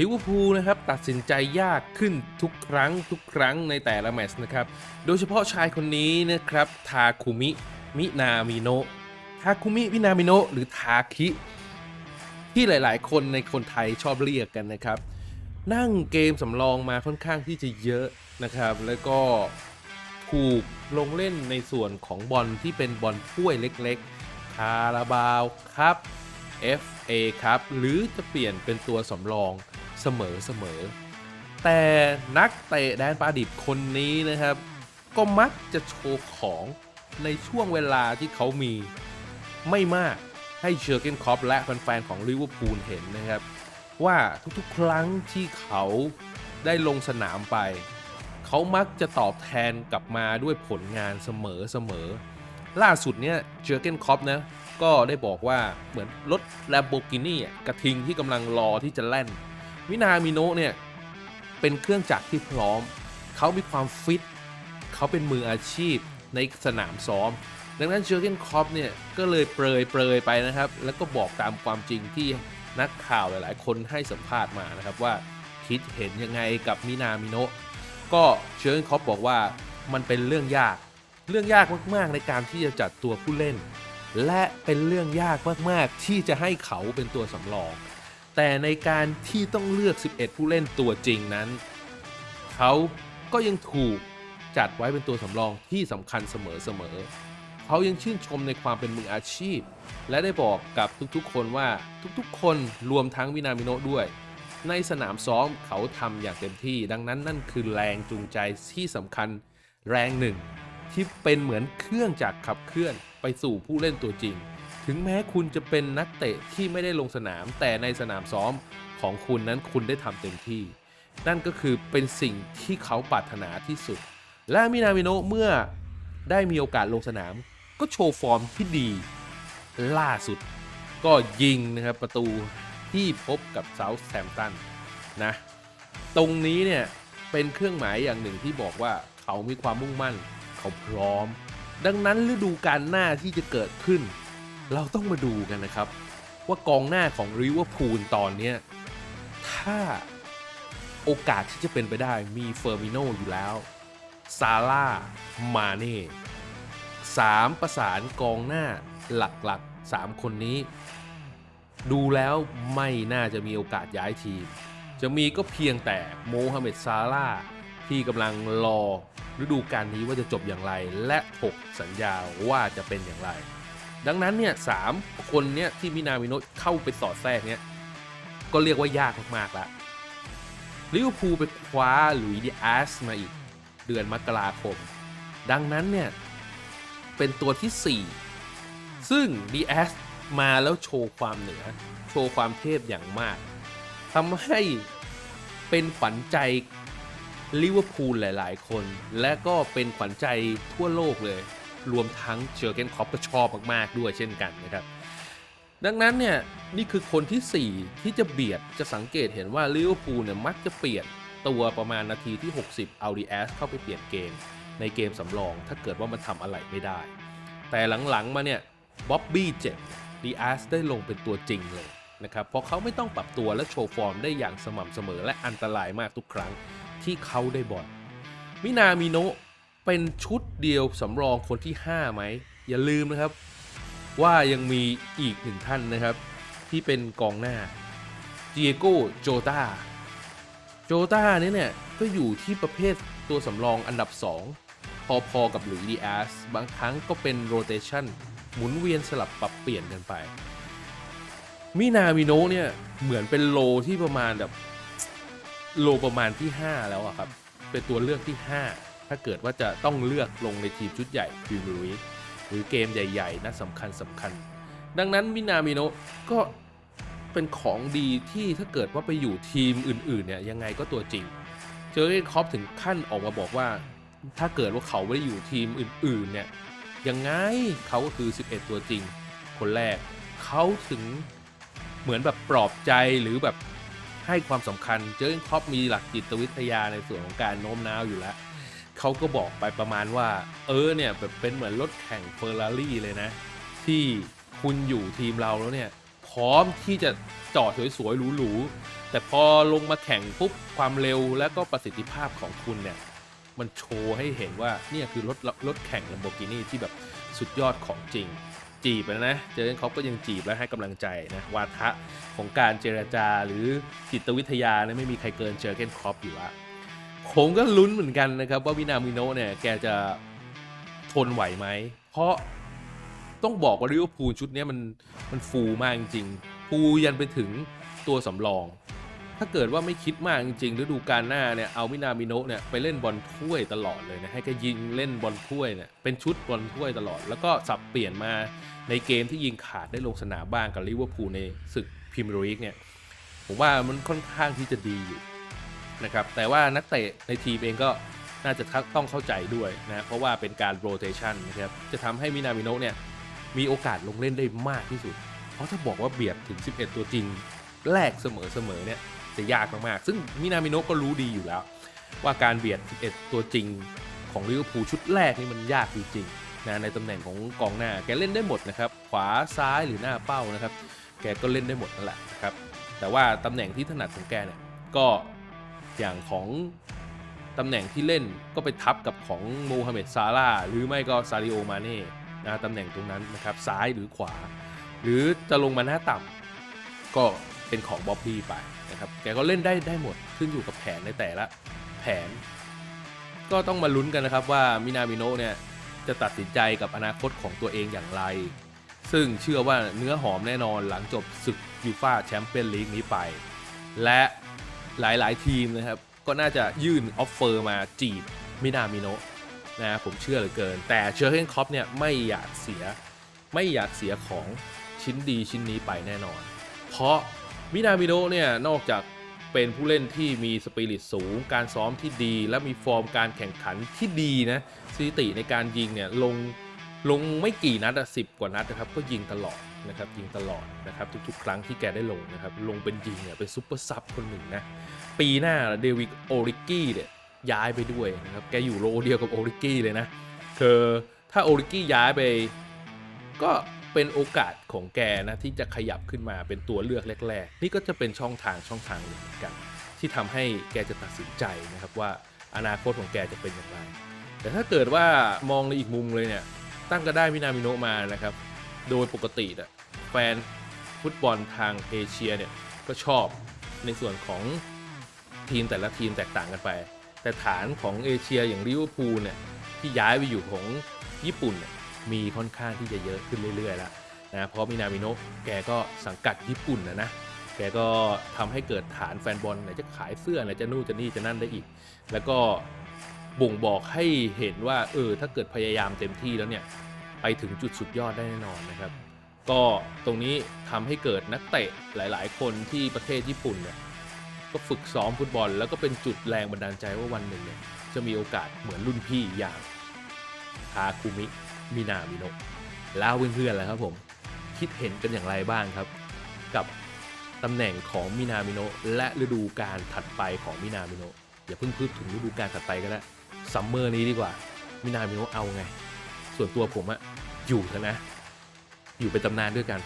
ลิเวอร์พูลนะครับตัดสินใจยากขึ้นทุกครั้งทุกครั้งในแต่ละแมตช์นะครับ โดยเฉพาะชายคนนี้นะครับทาคุมิ มินามิโนะทาคุมิ มินามิโนะหรือทาคิ ที่หลายๆ คนในคนไทยชอบเรียกกันนะครับ นั่งเกมสำรองมาค่อนข้างที่จะเยอะนะครับ แล้วก็ถูกลงเล่นในส่วนของบอลที่เป็นบอลถ้วยเล็กๆคาราบาวครับ FA ครับหรือจะเปลี่ยนเป็นตัวสำรอง เสมอ แต่นักเตะแดนปาดิบคนนี้นะครับ ก็มักจะโชว์ของในช่วงเวลาที่เขามีไม่มากให้เชอร์เกนคอปและแฟนๆของลิเวอร์พูลเห็นนะครับ ว่าทุกๆครั้งที่เขาได้ลงสนามไป เขามักจะตอบแทนกลับมาด้วยผลงานเสมอๆล่าสุดเนี่ยเจอร์เกนคอปนะก็ได้บอกว่าเหมือนรถ Lamborghini อะกระทิงที่กำลังรอที่จะแล่น มินามิโนะเนี่ย เป็นเครื่องจักรที่พร้อม เขามีความฟิต เขาเป็นมืออาชีพในสนามซ้อม ดังนั้นเจอร์เกนคอปเนี่ย ก็เลยเปรยเปรยไปนะครับ แล้วก็บอกตามความจริงที่นักข่าวหลาย ๆ คนให้สัมภาษณ์มานะครับว่าคิดเห็นยังไงกับมินามิโนะก็เชอร์เกนคอปบอกว่ามันเป็นเรื่องยาก เรื่องยากมาก ๆ ในการที่จะจัดตัวผู้เล่น และเป็นเรื่องยากมาก ๆ ที่จะให้เขาเป็นตัวสำรอง แต่ในการที่ต้องเลือก 11 ผู้เล่นตัวจริงนั้น เขาก็ยังถูกจัดไว้เป็นตัวสำรองที่สำคัญเสมอๆเขายังชื่นชมในความเป็นมืออาชีพ และได้บอกกับทุกๆ คนว่าทุกๆ คนรวมทั้งมินามิโนะด้วย ในสนามซ้อมเขาทำอย่างเต็มที่ ดังนั้นนั่นคือแรงจูงใจที่สำคัญแรงหนึ่งที่เป็นเหมือนเครื่องจักรขับเคลื่อนไปสู่ผู้เล่นตัวจริง ถึงแม้คุณจะเป็นนักเตะที่ไม่ได้ลงสนาม แต่ในสนามซ้อมของคุณนั้นคุณได้ทำเต็มที่ นั่นก็คือเป็นสิ่งที่เขาปรารถนาที่สุด และมินามิโนะเมื่อได้มีโอกาสลงสนาม ก็โชว์ฟอร์มที่ดี ล่าสุด ก็ยิงนะครับประตูที่พบกับเซาท์แซมตันนะตรงนี้เนี่ยเป็นเครื่องหมายอย่างหนึ่งที่บอกว่าเขามีความมุ่งมั่น เขาพร้อม ดังนั้นฤดูการหน้าที่จะเกิดขึ้น เราต้องมาดูกันนะครับ ว่ากองหน้าของริเวอร์พูลตอนนี้ถ้าโอกาสที่จะเป็นไปได้มีเฟอร์มิโนอยู่แล้ว ซาร่า มาเน่สามประสานกองหน้าหลักๆ 3 คนนี้ ดูแล้วไม่น่าจะมีโอกาสย้ายทีม จะมีก็เพียงแต่โมฮัมเหม็ดซาร่าที่กำลังรอฤดูกาลนี้ว่าจะจบอย่างไร และถกสัญญาว่าจะเป็นอย่างไร ดังนั้นเนี่ยสามคนเนี่ยที่มินามิโนะเข้าไปสอดแทรกเนี่ยก็เรียกว่ายากมากๆแล้วลิเวอร์พูลไปคว้าหลุยส์ดิอาสมาอีกเดือนมกราคม ดังนั้นเนี่ย เป็นตัวที่ 4 ซึ่งดิอาสมาแล้วโชว์ความเหนือ โชว์ความเทพอย่างมากทำให้เป็นขวัญใจลิเวอร์พูลหลาย ๆ คน และก็เป็นขวัญใจทั่วโลกเลย รวมทั้งเจอร์เกนคอปก็ชอบมากๆด้วยเช่นกันนะครับดังนั้นเนี่ยนี่คือคนที่ 4 ที่จะเบียดจะสังเกตเห็นว่าลิเวอร์พูลเนี่ยมักจะเปลี่ยนตัวประมาณนาทีที่ 60 เอาดีแอสเข้าไปเปลี่ยนเกม ในเกมสำรอง ถ้าเกิดว่ามันทำอะไรไม่ได้ แต่หลังๆมาเนี่ยบ๊อบบี้เจ็บดีแอสได้ลงเป็นตัวจริงเลยนะครับเพราะเขาไม่ต้องปรับตัวและโชว์ฟอร์มได้อย่างสม่ำเสมอและอันตรายมากทุกครั้งที่เขาได้บอลมินามิโนะ เป็นชุดเดียวสำรองคนที่ 5 ไหม อย่าลืมนะครับ ว่ายังมีอีกหนึ่งท่านนะครับ ที่เป็นกองหน้าเจียโก้โจตาโจตาเนี่ยเนี่ย ก็อยู่ที่ประเภทตัวสำรองอันดับ 2 พอๆกับหลุยดีอาสบางครั้งก็เป็นโรเตชันหมุนเวียนสลับปรับเปลี่ยนกันไป มินามิโนเนี่ยเหมือนเป็นโลที่ประมาณแบบโลประมาณที่ 5 แล้วอะครับ เป็นตัวเลือกที่ 5 ถ้าเกิดว่าจะต้องเลือกลงในทีมชุดใหญ่พรีเมียร์ลีกหรือเกมใหญ่ๆนัดสำคัญสำคัญ ดังนั้นมินามิโนะก็เป็นของดีที่ถ้าเกิดว่าไปอยู่ทีมอื่นๆเนี่ยยังไงก็ตัวจริง เจอร์เกนคอปถึงขั้นออกมาบอกว่า ถ้าเกิดว่าเขาไม่ได้อยู่ทีมอื่นๆเนี่ยยังไงเขาก็คือ 11 ตัวจริง คนแรกเขาถึงเหมือนแบบปลอบใจหรือแบบให้ความสำคัญ เจอร์เกนคอปมีหลักจิตวิทยาในส่วนของการโน้มน้าวอยู่แล้ว เขาก็บอกไปประมาณว่า เออเนี่ยแบบเป็นเหมือนรถแข่งเฟอร์รารี่เลยนะ ที่คุณอยู่ทีมเราแล้วเนี่ย พร้อมที่จะจอดสวยๆหรูๆแต่พอลงมาแข่งปุ๊บความเร็วและก็ประสิทธิภาพของคุณเนี่ยมันโชว์ให้เห็นว่าเนี่ยคือรถรถแข่ง Lamborghini ที่แบบสุดยอดของจริง จีบแล้วนะ เจอร์เกนค็อปก็ยังจีบและให้กำลังใจนะวาทะของการเจรจาหรือจิตวิทยาเนี่ยไม่มีใครเกินเจอร์เกนคล็อปอยู่ละ ผมก็ลุ้นเหมือนกันนะครับ ว่าวินามิโนะเนี่ยแกจะทนไหวไหม เพราะต้องบอกว่าลิเวอร์พูลชุดนี้มันมันฟูมากจริงฟูยันไปถึงตัวสำรอง ถ้าเกิดว่าไม่คิดมากจริงฤดูกาลหน้าเนี่ยเอามินามิโนะเนี่ยไปเล่นบอลถ้วยตลอดเลยนะให้แกยิงเล่นบอลถ้วยเนี่ยเป็นชุดบอลถ้วยตลอด แล้วก็สับเปลี่ยนมาในเกมที่ยิงขาดได้ลงสนามบ้างกับลิเวอร์พูลในศึกพรีเมียร์ลีกเนี่ยผมว่ามันค่อนข้างที่จะดีอยู่ นะครับแต่ว่านักเตะในทีมเองก็น่าจะต้องเข้าใจด้วยนะเพราะว่าเป็นการโรเตชันนะครับจะทำให้มินามิโนะเนี่ยมีโอกาสลงเล่นได้มากที่สุด เพราะถ้าบอกว่าเบียดถึง 11 ตัวจริงแรกเสมอๆเนี่ยจะยากมากๆซึ่งมินามิโนะก็รู้ดีอยู่แล้ว ว่าการเบียด 11 ตัวจริงของลิเวอร์พูลชุดแรกนี่มันยากจริงๆนะในตำแหน่งของกองหน้าแกเล่นได้หมดนะครับขวาซ้ายหรือหน้าเป้านะครับแกก็เล่นได้หมดนั่นแหละนะครับแต่ว่าตำแหน่งที่ถนัดของแกเนี่ยก็ อย่างของตำแหน่งที่เล่นก็ไปทับกับของโมฮัมเหม็ดซาร่าหรือไม่ก็ซาริโอมาเน่นะตำแหน่งตรงนั้นนะครับซ้ายหรือขวา หรือจะลงมาหน้าต่ำก็เป็นของบ๊อบบี้ไปนะครับแกก็เล่นได้ได้หมดขึ้นอยู่กับแผนในแต่ละแผน ก็ต้องมาลุ้นกันนะครับว่ามินามิโนะเนี่ยจะตัดสินใจกับอนาคตของตัวเองอย่างไร ซึ่งเชื่อว่าเนื้อหอมแน่นอนหลังจบศึกยูฟาแชมเปี้ยนลีกนี้ไป และ หลายๆ ทีมนะครับ ก็น่าจะยื่นออฟเฟอร์มาจีบมินามิโนะนะผมเชื่อเหลือเกิน แต่เชอร์เกนคอปเนี่ยไม่อยากเสียไม่อยากเสียของชิ้นดีชิ้นนี้ไปแน่นอน เพราะมินามิโนะเนี่ยนอกจากเป็นผู้เล่นที่มีสปิริตสูง การซ้อมที่ดี และมีฟอร์มการแข่งขันที่ดีนะสถิติในการยิงเนี่ยลงลงไม่กี่นัดอะสิบกว่านัดนะครับ ก็ยิงตลอด นะครับยิงตลอดนะครับทุกๆ ครั้งที่แกได้ลงนะครับลงเป็นยิงเนี่ยเป็นซุปเปอร์ซับคนหนึ่งนะปีหน้าเดวิดโอริกกี้เนี่ยย้ายไปด้วยนะครับแกอยู่โรเดียวกับโอริกกี้เลยนะคือถ้าโอริกกี้ย้ายไป ก็เป็นโอกาสของแกนะที่จะขยับขึ้นมาเป็นตัวเลือกแรก ๆ นี่ก็จะเป็นช่องทางช่องทางหนึ่งเหมือนกัน ที่ทำให้แกจะตัดสินใจนะครับว่าอนาคตของแกจะเป็นอย่างไร แต่ถ้าเกิดว่ามองในอีกมุมเลยเนี่ยตั้งก็ได้มินามิโนะมานะครับ โดยปกติอะแฟนฟุตบอลทางเอเชียเนี่ยก็ชอบในส่วนของทีมแต่ละทีมแตกต่างกันไป แต่ฐานของเอเชียอย่างลิเวอร์พูลเนี่ยที่ย้ายไปอยู่ของญี่ปุ่นเนี่ยมีค่อนข้างที่จะเยอะขึ้นเรื่อยๆแล้วนะเพราะมินามิโนะแกก็สังกัดญี่ปุ่นนะนะแกก็ทำให้เกิดฐานแฟนบอลไหนจะขายเสื้อไหนจะนู่นจะนี่จะนั่นได้อีก แล้วก็บ่งบอกให้เห็นว่าเออถ้าเกิดพยายามเต็มที่แล้วเนี่ย ไปถึงจุดสุดยอดได้แน่นอนนะครับ ก็ตรงนี้ทำให้เกิดนักเตะหลาย ๆ คนที่ประเทศญี่ปุ่นเนี่ยก็ฝึกซ้อมฟุตบอล แล้วก็เป็นจุดแรงบันดาลใจว่าวันหนึ่งเนี่ยจะมีโอกาสเหมือนรุ่นพี่อย่างทาคุมิมินามิโนะแล้วเพื่อนๆล่ะครับผมคิดเห็นกันอย่างไรบ้างครับ กับตำแหน่งของมินามิโนะและฤดูกาลถัดไปของมินามิโนะอย่าเพิ่งพูดถึงฤดูกาลถัดไปก็ได้วซัมเมอร์นี้ดีกว่ามินามิโนะเอาไง ส่วนตัวผมอะอยู่เถอะนะ อยู่เป็นตำนานด้วยกัน